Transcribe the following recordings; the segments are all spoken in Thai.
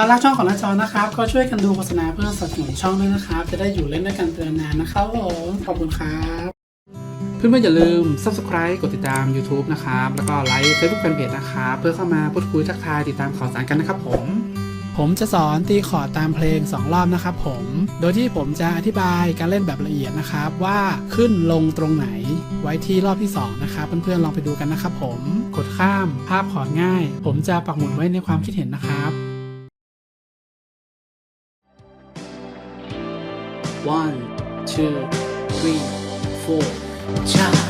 ารักช่องของน้าจอนะครับ ก็ช่วยกันดูโฆษณาเพื่อสนับสนุนช่องด้วยนะครับ จะได้อยู่เล่นด้วยกันเตือนนานนะครับผมขอบคุณครับ เพื่อนๆอย่าลืม subscribe กดติดตาม YouTube นะครับ แล้วก็ไลค์ Facebook Fanpage นะครับเพื่อเข้ามาพูดคุยทักทายติดตามข่าวสารกันนะครับผม ผมจะสอนตีคอร์ดตามเพลง 2 รอบนะครับผม โดยที่ผมจะอธิบายการเล่นแบบละเอียดนะครับ ว่าขึ้นลงตรงไหนไว้ที่รอบที่ 2 นะครับ เพื่อนๆลองไปดูกันนะครับผม กดข้ามภาพคอร์ดง่าย ผมจะปักหมุดไว้ในความคิดเห็นนะครับ one two three four. จ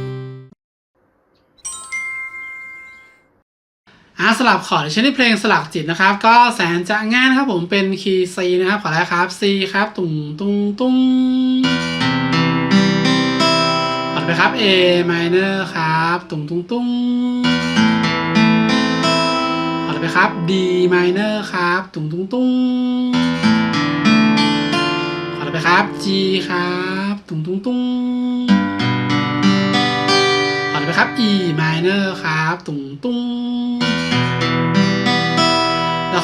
อ่าสลับคอร์ดเช่นในเพลงสลักจิตนะครับ ก็แสนจะง่ายนะครับผมเป็นคีย์ C นะครับขอแรกครับ C ครับ ตุงตุงตุงครับ A minor ครับ ตุ้งตุ้งตุ้งขอไปครับ D minor ครับ ตุ้งตุ้งตุ้งขอไปครับ G ครับ ตุ้งตุ้งตุ้งขอไปครับ E minor ครับ ตุ้งตุ้ง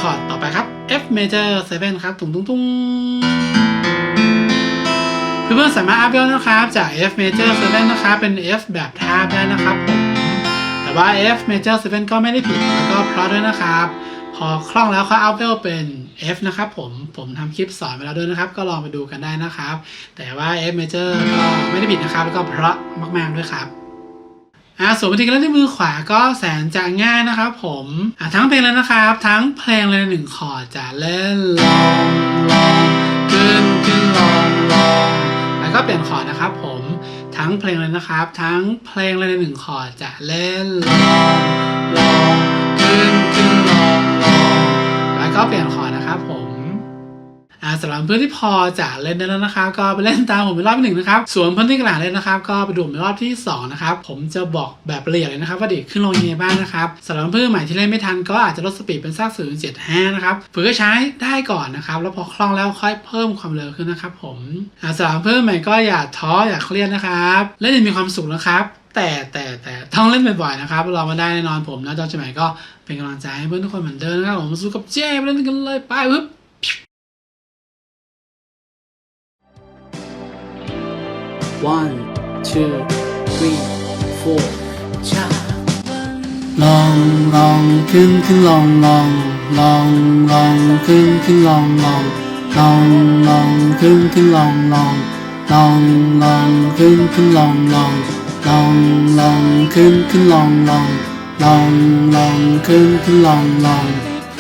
แล้วขอต่อไปครับ F major 7 ครับ ตุ้งตุ้งตุ้งเพื่อนๆสามารถอัพยอดนะครับ จาก F major 7 นะครับ เป็น F แบบทาบได้นะครับผมแต่ว่า F major 7 ก็ไม่ได้ผิดแล้วก็เพราะด้วยนะครับ พอคล่องแล้วเขาอัพเวลเป็น F นะครับผมผมทำคลิปสอนไปแล้วด้วยนะครับ ก็ลองไปดูกันได้นะครับ แต่ว่า F major ก็ไม่ได้ผิดนะครับ แล้วก็เพราะมากๆด้วยครับ อ่าส่วนวิธีการเล่นที่มือขวาก็แสนจะง่ายนะครับผมอ่าทั้งเพลงเลยนะครับ ทั้งเพลงเลยหนึ่งคอร์ดจะเล่นลองลองขึ้นขึ้นลองลองแล้วก็เปลี่ยนคอร์ดนะครับผมทั้งเพลงเลยนะครับ ทั้งเพลงเลยหนึ่งคอร์ดจะเล่นลองลองขึ้นขึ้นลองลองแล้วก็เปลี่ยนคอร์ด อ่าสำหรับเพื่อนที่พอจะเล่นได้แล้วนะครับ ก็ไปเล่นตามผมเป็นรอบที่หนึ่งนะครับ ส่วนเพื่อนที่กำลังเล่นนะครับ ก็ไปดูผมเป็นรอบที่สองนะครับ ผมจะบอกแบบละเอียดเลยนะครับ ว่าเด็กขึ้นลงยังไงบ้างนะครับสำหรับเพื่อนใหม่ที่เล่นไม่ทันก็อาจจะลดสปีดเป็นสักศูนย์เจ็ดห้านะครับฝึกให้ใช้ได้ก่อนนะครับ แล้วพอคล่องแล้วค่อยเพิ่มความเร็วขึ้นนะครับ ผมอ่าสำหรับเพื่อนใหม่ก็อย่าท้ออย่าเครียดนะครับเล่นอยังมีความสุขนะครับแต่แต่แต่ต้องเล่นบ่อยๆนะครับเรามาได้แน่นอนผมนะจอจะใหม่ก็เป็นกำลังใจให้เพื่อนทุกคนเหมือนเดิมนะครับผมสู้กับเจ้ไปเล่นกันเลยไปปึ๊บ One, two, three, four, cha. Long long kinh kinh long long, long long kinh kinh long long, long long kinh kinh long long, long long kinh kinh long long, long long kinh kinh long long, long long kinh kinh long long,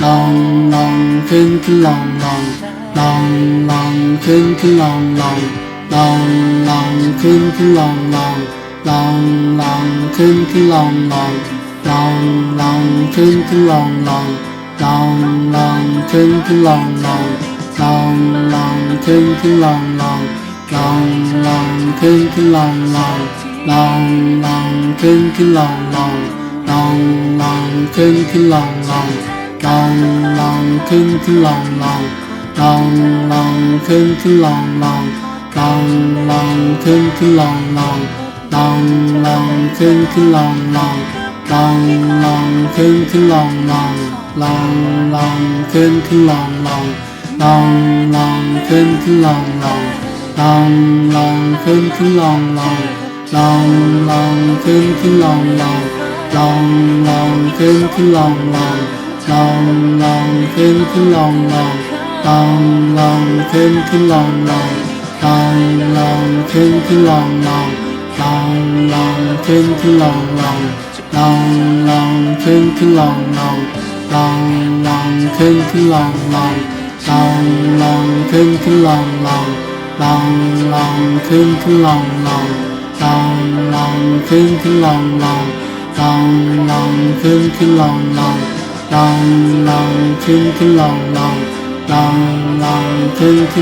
long long kinh kinh long long. lòng lòng kinh kinh lòng lòng ลองลองลองลองลองขึ้นขึ้นลองลองลองลองขึ้นขึ้นลองลองลองลองขึ้นขึ้นลองลองลองลองขึ้นขึ้นลองลองลองลองขึ้นขึ้นลองลองลองลองขึ้นขึ้นลองลองลองลองขึ้นขึ้นลองลองลองลองขึ้นขึ้นลองลองลองลองขึ้นขึ้นลองลองลองลองขึ้นขึ้นลองลอง ลองลองขึ้นขึ้นลองลองลองลองขึ้นขึ้นลองลองลองลองขึ้นขึ้นลองลองลองลองขึ้นขึ้นลองลองลองลองขึ้นขึ้นลองลองลองลองขึ้นขึ้นลองลองลองลองขึ้นขึ้นลองลองลองลองขึ้นขึ้นลองลองลองลองขึ้นขึ้นลองลองลองลองขึ้นขึ้นลองลอง ลองลองขึ้นขึ้นลองลองลองลองขึ้นขึ้นลองลองลองลองขึ้นขึ้นลองลองลองลองขึ้นขึ้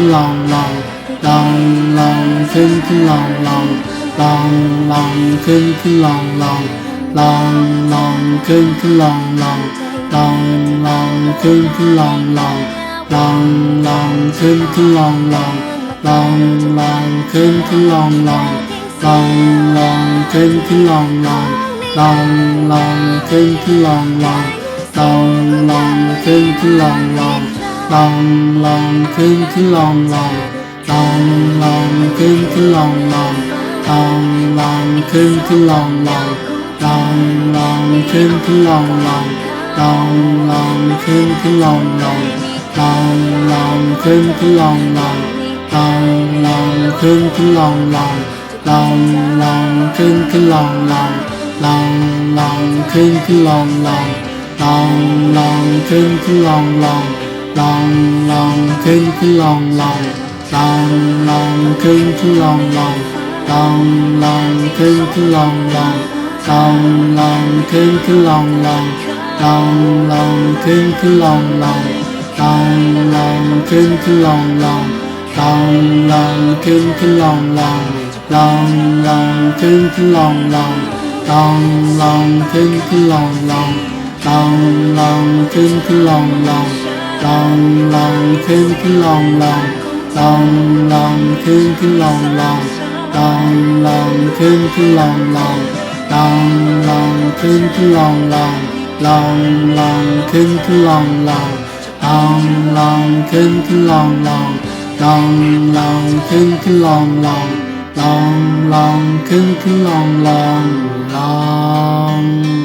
นลอ งลองลองลองขึ้นขึ้นลองลองลองลองขึ้นขึ้นลองลองลองลองขึ้นขึ้นลองลองลองลองขึ้น ขึ้นลองลองลองลองขึ้นขึ้นลองลองลองลองขึ้นขึ้นลองลองลองลองขึ้นขึ้นลองลองลองล องขึ้นขึ้นลองลองลองลองขึ้นขึ้นลองลองลองลองขึ้นขึ้นลองลองลองลองขึ้นขึ้นลองลอง ลองลองขึ้นขึ้นลองลองลองลองขึ้นขึ้นลองลองลองลองขึ้นขึ้นลองลองลองลองขึ้นขึ้นลองลองลองลองขึ้นขึ้นลองลองลองลองขึ้นขึ้นลองลองลองลองขึ้นขึ้นลองลองลอง